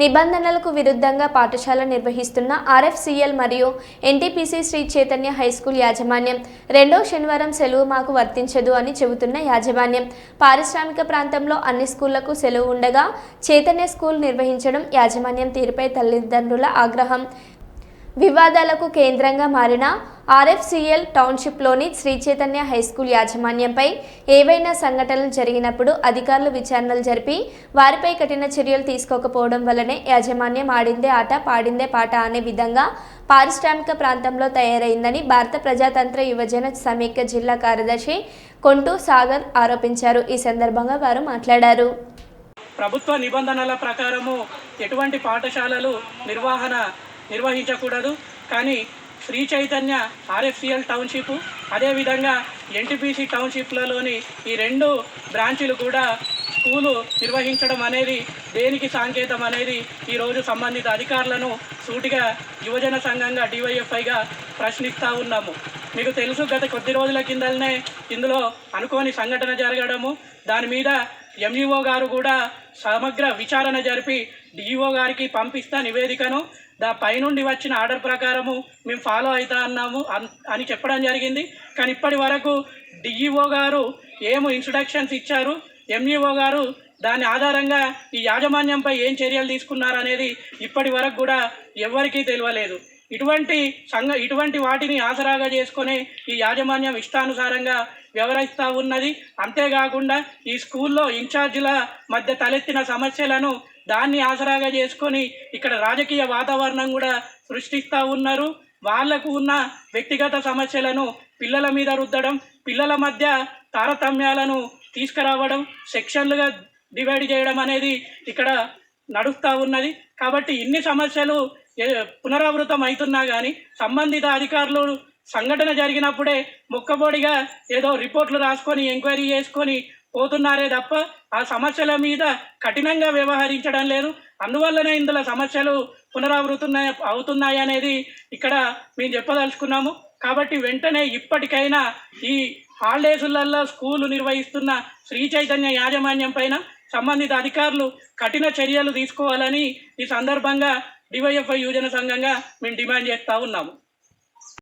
నిబంధనలకు విరుద్ధంగా పాఠశాల నిర్వహిస్తున్న ఆర్ఎఫ్సిఎల్ మరియు ఎన్టీపీసీ శ్రీ చైతన్య హైస్కూల్ యాజమాన్యం. రెండో శనివారం సెలవు మాకు వర్తించదు అని చెబుతున్న యాజమాన్యం. పారిశ్రామిక ప్రాంతంలో అన్ని స్కూళ్ళకు సెలవు ఉండగా చైతన్య స్కూల్ నిర్వహించడం యాజమాన్యం తీరుపై తల్లిదండ్రుల ఆగ్రహం. వివాదాలకు కేంద్రంగా మారిన ఆర్ఎఫ్సిఎల్ టౌన్షిప్లోని శ్రీ చైతన్య హైస్కూల్ యాజమాన్యంపై ఏవైనా సంఘటనలు జరిగినప్పుడు అధికారులు విచారణలు జరిపి వారిపై కఠిన చర్యలు తీసుకోకపోవడం వల్లనే యాజమాన్యం ఆడిందే ఆట పాడిందే పాట అనే విధంగా పారిశ్రామిక ప్రాంతంలో తయారైందని భారత ప్రజాతంత్ర యువజన సమైక్య జిల్లా కార్యదర్శి కొంటూ సాగర్ ఆరోపించారు. ఈ సందర్భంగా వారు మాట్లాడారు. ప్రభుత్వ నిబంధనల ప్రకారము ఎటువంటి పాఠశాలలు నిర్వహణ నిర్వహించకూడదు. కానీ శ్రీ చైతన్య ఆర్ఎఫ్సిఎల్ టౌన్షిప్ అదేవిధంగా ఎన్టీపీసీ టౌన్షిప్లలోని ఈ రెండు బ్రాంచీలు కూడా స్కూలు నిర్వహించడం అనేది దేనికి సాంకేతం అనేది ఈరోజు సంబంధిత అధికారులను సూటిగా యువజన సంఘంగా డివైఎఫ్ఐగా ప్రశ్నిస్తూ ఉన్నాము. మీకు తెలుసు గత కొద్ది రోజుల కిందనే ఇందులో అనుకోని సంఘటన జరగడము. దాని మీద ఎంఈఓ గారు కూడా సమగ్ర విచారణ జరిపి డిఈఓ గారికి పంపిస్తా నివేదికను. దా పైనుండి వచ్చిన ఆర్డర్ ప్రకారము మేము ఫాలో అవుతా అన్నాము అన్- అని చెప్పడం జరిగింది. కానీ ఇప్పటి వరకు డిఈఓ గారు ఏమో ఇన్స్ట్రక్షన్స్ ఇచ్చారు. ఎంఈఓ గారు దాని ఆధారంగా ఈ యాజమాన్యంపై ఏం చర్యలు తీసుకున్నారు అనేది ఇప్పటి వరకు కూడా ఎవరికీ తెలియలేదు. ఇటువంటి సంఘ ఇటువంటి వాటిని ఆసరాగా చేసుకొని ఈ యాజమాన్యం ఇష్టానుసారంగా వ్యవహరిస్తూ ఉన్నది. అంతేకాకుండా ఈ స్కూల్లో ఇన్ఛార్జీల మధ్య తలెత్తిన సమస్యలను దాన్ని ఆసరాగా చేసుకొని ఇక్కడ రాజకీయ వాతావరణం కూడా సృష్టిస్తూ ఉన్నారు. వాళ్ళకు ఉన్న వ్యక్తిగత సమస్యలను పిల్లల మీద రుద్దడం పిల్లల మధ్య తారతమ్యాలను తీసుకురావడం సెక్షన్లుగా డివైడ్ చేయడం అనేది ఇక్కడ నడుస్తూ ఉన్నది. కాబట్టి ఇన్ని సమస్యలు పునరావృతం అవుతున్నా కానీ సంబంధిత అధికారులు సంఘటన జరిగినప్పుడే మొక్కబోడిగా ఏదో రిపోర్ట్లు రాసుకొని ఎంక్వైరీ చేసుకొని పోతున్నారే తప్ప ఆ సమస్యల మీద కఠినంగా వ్యవహరించడం లేదు. అందువల్లనే ఇందులో సమస్యలు పునరావృతున్నాయి అవుతున్నాయి అనేది ఇక్కడ మేము చెప్పదలుచుకున్నాము. కాబట్టి వెంటనే ఇప్పటికైనా ఈ హాలిడేసులలో స్కూలు నిర్వహిస్తున్న శ్రీ చైతన్య యాజమాన్యం పైన సంబంధిత అధికారులు కఠిన చర్యలు తీసుకోవాలని ఈ సందర్భంగా డివైఎఫ్ఐ యువజన సంఘంగా మేము డిమాండ్ చేస్తూ ఉన్నాము.